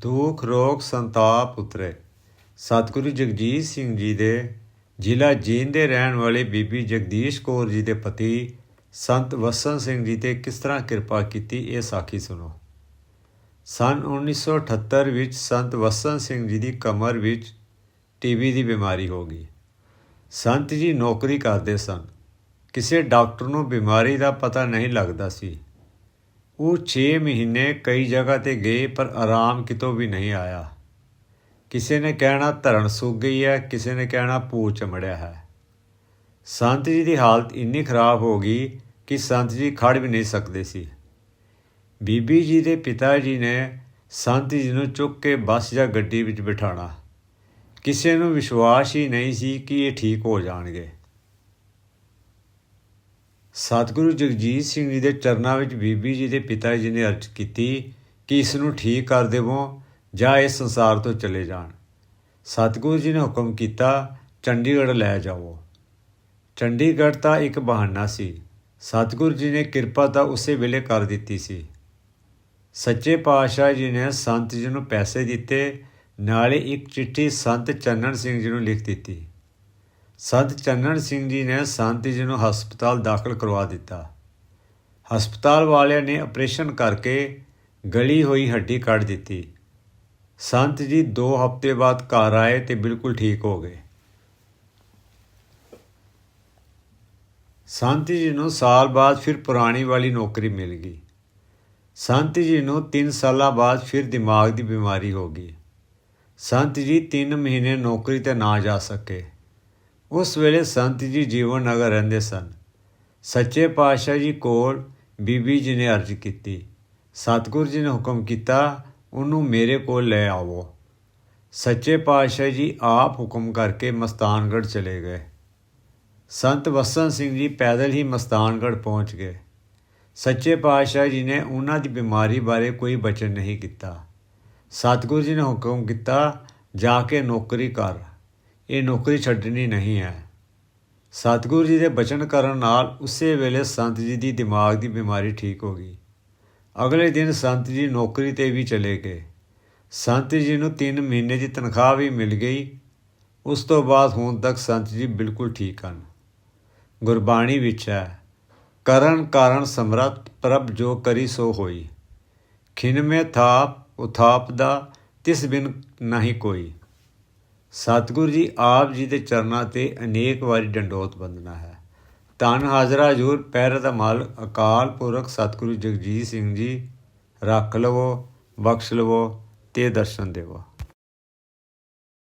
ਦੁਖ, ਰੋਗ, ਸੰਤਾਪ ਉਤਰੇ। ਸਤਿਗੁਰੂ ਜਗਜੀਤ ਸਿੰਘ ਜੀ ਦੇ ਜ਼ਿਲ੍ਹਾ ਜੀਂਦ ਦੇ ਰਹਿਣ ਵਾਲੇ ਬੀਬੀ ਜਗਦੀਸ਼ ਕੌਰ ਜੀ ਦੇ ਪਤੀ ਸੰਤ ਵਸਨ ਸਿੰਘ ਜੀ ਤੇ ਕਿਸ ਤਰ੍ਹਾਂ ਕਿਰਪਾ ਕੀਤੀ, ਇਹ ਸਾਖੀ ਸੁਣੋ। ਸਨ 1978 ਵਿੱਚ ਸੰਤ ਵਸਨ ਸਿੰਘ ਜੀ ਦੀ ਕਮਰ ਵਿੱਚ ਟੀਬੀ ਦੀ ਬਿਮਾਰੀ ਹੋ ਗਈ। ਸੰਤ ਜੀ ਨੌਕਰੀ ਕਰਦੇ ਸਨ। ਕਿਸੇ ਡਾਕਟਰ ਨੂੰ ਬਿਮਾਰੀ ਦਾ ਪਤਾ ਨਹੀਂ ਲੱਗਦਾ ਸੀ। ਉਹ 6 ਮਹੀਨੇ ਕਈ ਜਗ੍ਹਾ ਤੇ ਗਏ, ਪਰ ਆਰਾਮ ਕਿਤੋਂ ਵੀ ਨਹੀਂ ਆਇਆ। ਕਿਸੇ ਨੇ ਕਹਿਣਾ ਧਰਨ ਸੁੱਕ ਗਈ ਹੈ, ਕਿਸੇ ਨੇ ਕਹਿਣਾ ਪੂ ਚਮੜਿਆ ਹੈ। ਸੰਤ ਜੀ ਦੀ ਹਾਲਤ ਇੰਨੀ ਖਰਾਬ ਹੋ ਗਈ ਕਿ ਸੰਤ ਜੀ ਖੜ ਵੀ ਨਹੀਂ ਸਕਦੇ ਸੀ। ਬੀਬੀ ਜੀ ਦੇ ਪਿਤਾ ਜੀ ਨੇ ਸੰਤ ਜੀ ਨੂੰ ਚੁੱਕ ਕੇ ਬੱਸ ਜਾਂ ਗੱਡੀ ਵਿੱਚ ਬਿਠਾਣਾ ਕਿਸੇ ਨੂੰ ਵਿਸ਼ਵਾਸ ਹੀ ਨਹੀਂ ਸੀ ਕਿ ਇਹ ਠੀਕ ਹੋ ਜਾਣਗੇ। ਸਤਿਗੁਰੂ ਜਗਜੀਤ ਸਿੰਘ ਜੀ ਦੇ ਚਰਨਾਂ ਵਿੱਚ ਬੀਬੀ ਜੀ ਦੇ ਪਿਤਾ ਜੀ ਨੇ ਅਰਜ਼ ਕੀਤੀ ਕਿ ਇਸ ਨੂੰ ਠੀਕ ਕਰ ਦੇਵੋ ਜਾਂ ਇਸ ਸੰਸਾਰ ਤੋਂ ਚਲੇ ਜਾਣ। ਸਤਿਗੁਰੂ ਜੀ ਨੇ ਹੁਕਮ ਕੀਤਾ, ਚੰਡੀਗੜ੍ਹ ਲੈ ਜਾਵੋ। ਚੰਡੀਗੜ੍ਹ ਤਾਂ ਇੱਕ ਬਹਾਨਾ ਸੀ। ਸਤਿਗੁਰੂ ਜੀ ਨੇ ਕਿਰਪਾ ਤਾਂ ਉਸੇ ਵੇਲੇ ਕਰ ਦਿੱਤੀ ਸੀ। ਸੱਚੇ ਪਾਤਸ਼ਾਹ ਜੀ ਨੇ ਸੰਤ ਜੀ ਨੂੰ ਪੈਸੇ ਦਿੱਤੇ, ਨਾਲੇ ਇੱਕ ਚਿੱਠੀ ਸੰਤ ਚੰਨਣ ਸਿੰਘ ਜੀ ਨੂੰ ਲਿਖ ਦਿੱਤੀ। ਸੰਤ ਚੰਨਣ ਸਿੰਘ ਜੀ ਨੇ ਸੰਤ ਜੀ ਨੂੰ ਹਸਪਤਾਲ ਦਾਖਲ ਕਰਵਾ ਦਿੱਤਾ। ਹਸਪਤਾਲ ਵਾਲਿਆਂ ਨੇ ਆਪਰੇਸ਼ਨ ਕਰਕੇ ਗਲੀ ਹੋਈ ਹੱਡੀ ਕੱਢ ਦਿੱਤੀ। ਸੰਤ ਜੀ 2 ਹਫ਼ਤੇ ਬਾਅਦ ਘਰ ਆਏ ਤੇ ਬਿਲਕੁਲ ਠੀਕ ਹੋ ਗਏ। ਸੰਤ ਜੀ ਨੂੰ ਸਾਲ ਬਾਅਦ ਫਿਰ ਪੁਰਾਣੀ ਵਾਲੀ ਨੌਕਰੀ ਮਿਲ ਗਈ। ਸੰਤ ਜੀ ਨੂੰ 3 ਸਾਲਾਂ ਬਾਅਦ ਫਿਰ ਦਿਮਾਗ ਦੀ ਬਿਮਾਰੀ ਹੋ ਗਈ। ਸੰਤ ਜੀ 3 ਮਹੀਨੇ ਨੌਕਰੀ ਤੇ ਨਾ ਜਾ ਸਕੇ। ਉਸ ਵੇਲੇ ਸੰਤ ਜੀ ਜੀਵਨ ਨਗਰ ਰਹਿੰਦੇ ਸਨ। ਸੱਚੇ ਪਾਤਸ਼ਾਹ ਜੀ ਕੋਲ ਬੀਬੀ ਜੀ ਨੇ ਅਰਜ਼ ਕੀਤੀ। ਸਤਿਗੁਰੂ ਜੀ ਨੇ ਹੁਕਮ ਕੀਤਾ, ਉਹਨੂੰ ਮੇਰੇ ਕੋਲ ਲੈ ਆਵੋ। ਸੱਚੇ ਪਾਤਸ਼ਾਹ ਜੀ ਆਪ ਹੁਕਮ ਕਰਕੇ ਮਸਤਾਨਗੜ੍ਹ ਚਲੇ ਗਏ। ਸੰਤ ਵਸਨ ਸਿੰਘ ਜੀ ਪੈਦਲ ਹੀ ਮਸਤਾਨਗੜ੍ਹ ਪਹੁੰਚ ਗਏ। ਸੱਚੇ ਪਾਤਸ਼ਾਹ ਜੀ ਨੇ ਉਹਨਾਂ ਦੀ ਬਿਮਾਰੀ ਬਾਰੇ ਕੋਈ ਬਚਨ ਨਹੀਂ ਕੀਤਾ। ਸਤਿਗੁਰੂ ਜੀ ਨੇ ਹੁਕਮ ਕੀਤਾ, ਜਾ ਕੇ ਨੌਕਰੀ ਕਰ। ਇਹ ਨੌਕਰੀ ਛੱਡਣੀ ਨਹੀਂ ਹੈ। ਸਤਿਗੁਰੂ ਜੀ ਦੇ ਬਚਨ ਕਰਨ ਨਾਲ ਉਸੇ ਵੇਲੇ ਸੰਤ ਜੀ ਦੀ ਦਿਮਾਗ ਦੀ ਬਿਮਾਰੀ ਠੀਕ ਹੋ ਗਈ। ਅਗਲੇ ਦਿਨ ਸੰਤ ਜੀ ਨੌਕਰੀ ਤੇ ਵੀ ਚਲੇ ਗਏ। ਸੰਤ ਜੀ ਨੂੰ 3 ਮਹੀਨੇ ਦੀ ਤਨਖਾਹ ਵੀ ਮਿਲ ਗਈ। ਉਸ ਤੋਂ ਬਾਅਦ ਹੁਣ ਤੱਕ ਸੰਤ ਜੀ ਬਿਲਕੁਲ ਠੀਕ ਹਨ। ਗੁਰਬਾਣੀ ਵਿੱਚ ਹੈ, ਕਰਨ ਕਾਰਨ ਸਮਰੱਥ ਪ੍ਰਭ ਜੋ ਕਰੀ ਸੋ ਹੋਈ। ਖਿਨ ਮੇ ਥਾਪ ਉਥਾਪ ਦਾ ਤਿਸ ਬਿਨ ਨਹੀਂ ਕੋਈ। ਸਤਿਗੁਰੂ ਜੀ ਆਪ ਜੀ ਦੇ ਚਰਨਾਂ ਤੇ ਅਨੇਕ ਵਾਰੀ ਡੰਡੋਤ ਬੰਦਨਾ ਹੈ। ਧੰਨ ਹਾਜ਼ਰਾ ਹਜੂਰ ਪੈਰ ਦਾ ਮਲ ਅਕਾਲ ਪੁਰਖ ਸਤਿਗੁਰੂ ਜਗਜੀਤ ਸਿੰਘ ਜੀ। ਰੱਖ ਲਵੋ, ਬਖਸ਼ ਲਵੋ ਤੇ ਦਰਸ਼ਨ ਦੇਵੋ।